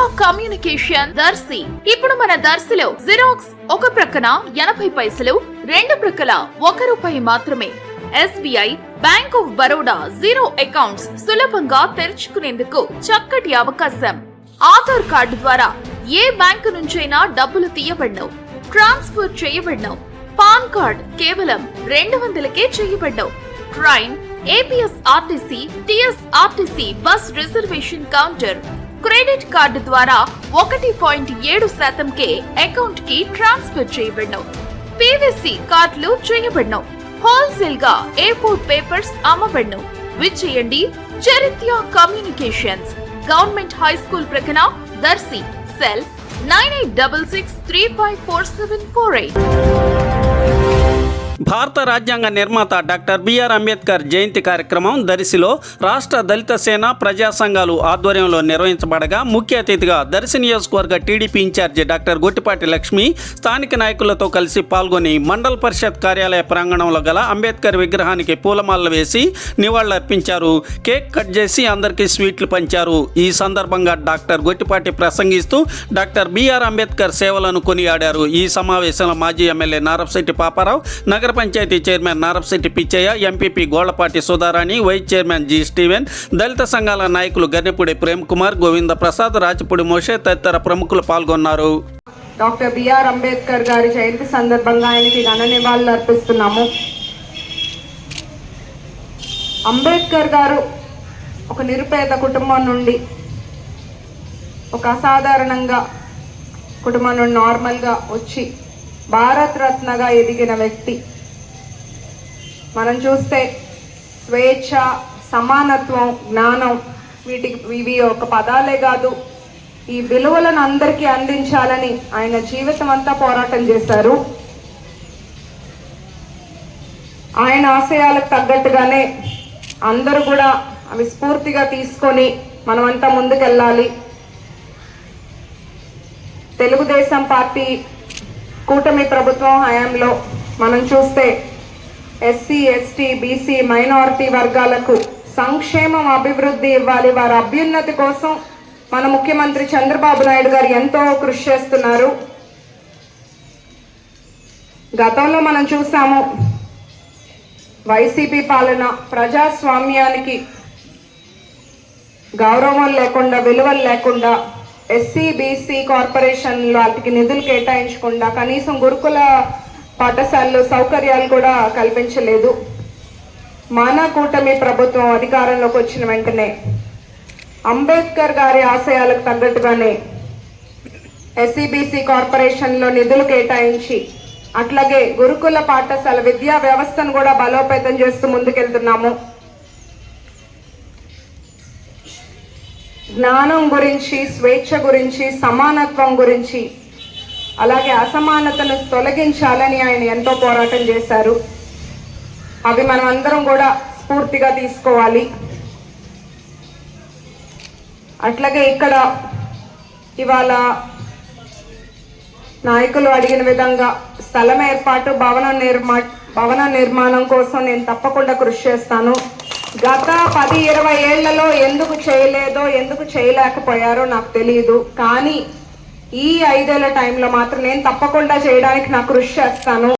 విజయ communication Darsi ఇప్పుడు మన దర్శిలో xerox ఒక ప్రక్కన ఎనభై పైసలు రెండు ప్రక్కల ఒక రూపాయి మాత్రమే. SBI bank of Baroda zero accounts సులభంగా తెరుచుకునేందుకు చక్కటి అవకాశం. ఆధార్ కార్డు ద్వారా ఏ బ్యాంకు నుంచైనా డబ్బులు తీయబడ్ను ట్రాన్స్ఫర్ చేయబడ్ను పాన్ కార్డ్ కేవలం రెండు వందలకే చేయబడ్ను train APS RTC TS RTC bus reservation counter credit card ద్వారా ఒకటి పాయింట్ ఏడు శాతంకే అకౌంట్కి ట్రాన్స్ఫర్ చేయబడినవు. పీవీసీ కార్డులు చేయబడినవు. హోల్సేల్గా ఎయిర్పోర్ట్ పేపర్స్ అమ్మబడ్ను విచ్చేయండి చరిత్య కమ్యూనికేషన్స్. గవర్నమెంట్ హై స్కూల్ ప్రక్కన Darsi cell nine eight double six three five four seven four eight. భారత రాజ్యాంగ నిర్మాత డాక్టర్ బిఆర్ అంబేద్కర్ జయంతి కార్యక్రమం దరిశిలో రాష్ట్ర దళిత సేన ప్రజా సంఘాలు ఆధ్వర్యంలో నిర్వహించబడగా ముఖ్య అతిథిగా దర్శి నియోజకవర్గ TDP incharge doctor Gottipati Lakshmi స్థానిక నాయకులతో కలిసి పాల్గొని మండల పరిషత్ కార్యాలయ ప్రాంగణంలో గల అంబేద్కర్ విగ్రహానికి పూలమాలలు వేసి నివాళులర్పించారు. కేక్ కట్ చేసి అందరికీ స్వీట్లు పంచారు. ఈ సందర్భంగా డాక్టర్ గొట్టిపాటి ప్రసంగిస్తూ డాక్టర్ బిఆర్ అంబేద్కర్ సేవలను కొనియాడారు. ఈ సమావేశంలో మాజీ ఎమ్మెల్యే నారపశెట్టి పాపారావు నగర panchayat chairman Narapasetti Pichaiah MPP Gollapati Sudharani vice chairman G Steven దళిత సంఘాల నాయకులు గన్నెపూడి ప్రేమ్ కుమార్ గోవింద ప్రసాద్ రాజపూడి మోషే తదితర ప్రముఖులు పాల్గొన్నారు. డాక్టర్ బిఆర్ అంబేద్కర్ గారి జయంతి సందర్భంగా ఆయనకి ఘన నివాళులు అర్పిస్తున్నాము. అంబేద్కర్ గారు ఒక నిరుపేద కుటుంబం నుండి ఒక అసాధారణంగా కుటుంబం నుండి నార్మల్గా వచ్చి భారత్ రత్నగా ఎదిగిన వ్యక్తి. మనం చూస్తే స్వేచ్ఛ సమానత్వం జ్ఞానం వీటికి ఇవి ఒక పదాలే కాదు. ఈ విలువలను అందరికీ అందించాలని ఆయన జీవితం అంతా పోరాటం చేశారు. ఆయన ఆశయాలకు తగ్గట్టుగానే అందరూ కూడా అవి స్ఫూర్తిగా తీసుకొని మనమంతా ముందుకెళ్ళాలి. తెలుగుదేశం పార్టీ కూటమి ప్రభుత్వం హయాంలో మనం చూస్తే ఎస్సీ ఎస్టీ బీసీ మైనారిటీ వర్గాలకు సంక్షేమం అభివృద్ధి ఇవ్వాలి. వారి అభ్యున్నతి కోసం మన ముఖ్యమంత్రి చంద్రబాబు నాయుడు గారు ఎంతో కృషి చేస్తున్నారు. గతంలో మనం చూసాము వైసీపీ పాలన ప్రజాస్వామ్యానికి గౌరవం లేకుండా విలువలు లేకుండా ఎస్సీ బీసీ కార్పొరేషన్ వాటికి నిధులు కేటాయించకుండా కనీసం గురుకుల పాఠశాలలో సౌకర్యాలు కూడా కల్పించలేదు. మానా కూటమి ప్రభుత్వం అధికారంలోకి వచ్చిన వెంటనే అంబేద్కర్ గారి ఆశయాలకు తగ్గట్టుగానే ఎస్సీబీసీ కార్పొరేషన్లో నిధులు కేటాయించి అట్లాగే గురుకుల పాఠశాల విద్యా వ్యవస్థను కూడా బలోపేతం చేస్తూ ముందుకెళ్తున్నాము. జ్ఞానం గురించి స్వేచ్ఛ గురించి సమానత్వం గురించి అలాగే అసమానతను తొలగించాలని ఆయన ఎంతో పోరాటం చేశారు. అవి మనం అందరం కూడా స్ఫూర్తిగా తీసుకోవాలి. అట్లాగే ఇక్కడ ఇవాళ నాయకులు అడిగిన విధంగా స్థలం ఏర్పాటు భవన నిర్మా భవన నిర్మాణం కోసం నేను తప్పకుండా కృషి చేస్తాను. గత పది ఇరవై ఏళ్ళలో ఎందుకు చేయలేదో ఎందుకు చేయలేకపోయారో నాకు తెలియదు కానీ ఈ ఐదేళ్ళ టైంలో మాత్రం నేను తప్పకుండా చేయడానికి నా కృషి చేస్తాను.